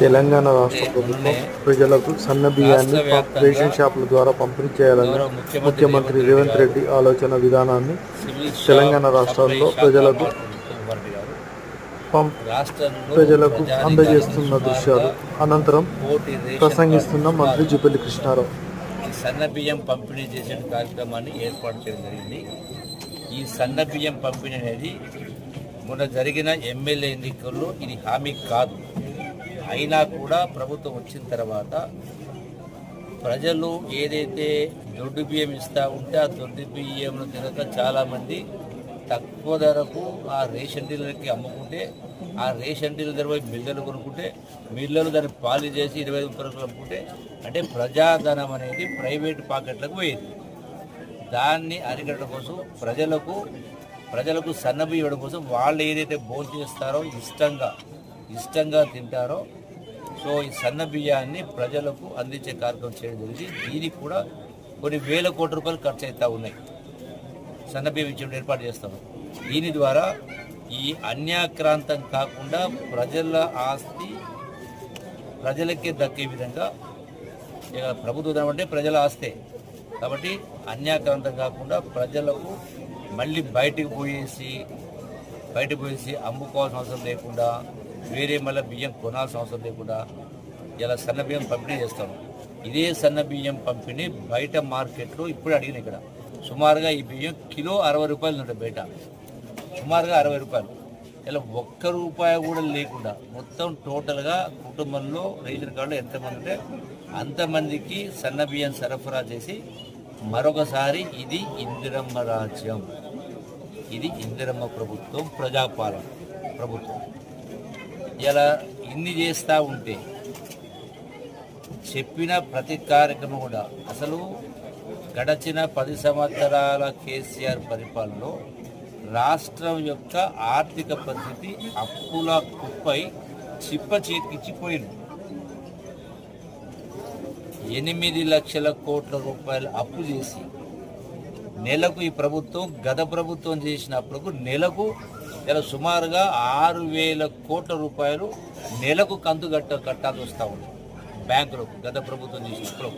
తెలంగాణ రాష్ట్ర ప్రభుత్వం ప్రజలకు సన్న బియ్యాన్ని రేషన్ షాపుల ద్వారా పంపిణీ చేయాలని ముఖ్యమంత్రి రేవంత్ రెడ్డి ఆలోచన విధానాన్ని తెలంగాణ రాష్ట్రాల్లో ప్రజలకు ప్రజలకు అందజేస్తున్న దృశ్యాలు. అనంతరం ప్రసంగిస్తున్న మంత్రి జుపల్లి కృష్ణారావు. ఈ సన్న బియ్యం పంపిణీ చేసే కార్యక్రమాన్ని ఏర్పాటు చేయడం జరిగింది. ఈ సన్న బియ్యం పంపిణీ అనేది మొన్న జరిగిన ఎమ్మెల్యే ఎన్నికల్లో ఇది హామీ కాదు. అయినా కూడా ప్రభుత్వం వచ్చిన తర్వాత ప్రజలు ఏదైతే దొడ్డు బియ్యం ఇస్తూ ఉంటే ఆ దొడ్డు బియ్యం తినక చాలామంది తక్కువ ధరకు ఆ రేషన్ డీలర్కి అమ్ముకుంటే ఆ రేషన్ డీలర్ దగ్గర పోయి మిల్లలు కొనుక్కుంటే మిల్లలు దాన్ని పాలు చేసి ఇరవై ఐదు రూపాయలు అమ్ముకుంటే అంటే ప్రజాధనం అనేది ప్రైవేట్ పాకెట్లకు పోయేది. దాన్ని అరికట్టడం కోసం ప్రజలకు ప్రజలకు సన్నబియ్యడం ఇవ్వడం కోసం వాళ్ళు ఏదైతే భోజనం చేస్తారో ఇష్టంగా ఇష్టంగా తింటారో సో ఈ సన్న బియ్యాన్ని ప్రజలకు అందించే కార్యక్రమం చేయడం జరిగింది. దీనికి కూడా కొన్ని వేల కోట్ల రూపాయలు ఖర్చు అవుతూ ఉన్నాయి. సన్న బియ్యం ఇచ్చే ఏర్పాటు చేస్తాము దీని ద్వారా ఈ అన్యాక్రాంతం కాకుండా ప్రజల ఆస్తి ప్రజలకే దక్కే విధంగా ఇక అంటే ప్రజల ఆస్తే. కాబట్టి అన్యాక్రాంతం కాకుండా ప్రజలకు మళ్ళీ బయటికి పోయేసి బయటకు పోయేసి అమ్ముకోవాల్సిన అవసరం లేకుండా వేరే మళ్ళీ బియ్యం కొనాల్సిన అవసరం లేకుండా ఇలా సన్న బియ్యం పంపిణీ చేస్తాం. ఇదే సన్న బియ్యం పంపిణీ బయట మార్కెట్లో ఇప్పుడు అడిగిన ఇక్కడ. సుమారుగా ఈ బియ్యం కిలో అరవై రూపాయలు ఉంటుంది బయట. సుమారుగా అరవై రూపాయలు. ఇలా ఒక్క రూపాయి కూడా లేకుండా మొత్తం టోటల్గా కుటుంబంలో రేషన్ కార్డులో ఎంతమంది ఉంటే అంతమందికి సన్న బియ్యం సరఫరా చేసి మరొకసారి ఇది ఇందిరమ్మ రాజ్యం. ఇది ఇందిరమ్మ ప్రభుత్వం ప్రజాపాలన ప్రభుత్వం. ఇలా ఇన్ని చేస్తూ ఉంటే చెప్పిన ప్రతి కార్యక్రమం కూడా అసలు గడచిన పది సంవత్సరాల కేసీఆర్ పరిపాలనలో రాష్ట్రం యొక్క ఆర్థిక పరిస్థితి అప్పుల కుప్పై చిప్ప చేతికిచ్చిపోయింది ఎనిమిది లక్షల కోట్ల రూపాయలు అప్పు చేసి నెలకు ఈ ప్రభుత్వం గత ప్రభుత్వం చేసిన అప్పులకు నెలకు ఇలా సుమారుగా ఆరు వేల కోట్ల రూపాయలు నెలకు కంతు కట్ట కట్టాల్సి వస్తూ ఉంది. బ్యాంకులకు గత ప్రభుత్వం చేసినప్పుడు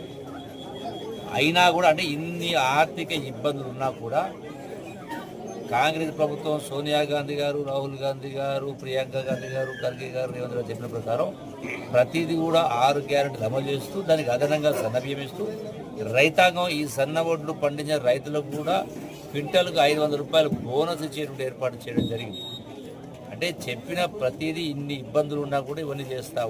అయినా కూడా అంటే ఇన్ని ఆర్థిక ఇబ్బందులు ఉన్నా కూడా కాంగ్రెస్ ప్రభుత్వం సోనియా గాంధీ గారు రాహుల్ గాంధీ గారు ప్రియాంక గాంధీ గారు ఖర్గే గారు రేవంత్ గారు చెప్పిన ప్రకారం ప్రతిదీ కూడా ఆరు గ్యారెంటీలు అమలు చేస్తూ దానికి అదనంగా సన్నబియ్యం ఇస్తూ రైతాంగం ఈ సన్న ఒడ్లు పండించిన రైతులకు కూడా క్వింటల్కు ఐదు వందల రూపాయలు బోనస్ ఇచ్చేటువంటి ఏర్పాటు చేయడం జరిగింది. అంటే చెప్పిన ప్రతిదీ ఇన్ని ఇబ్బందులు ఉన్నా కూడా ఇవన్నీ చేస్తా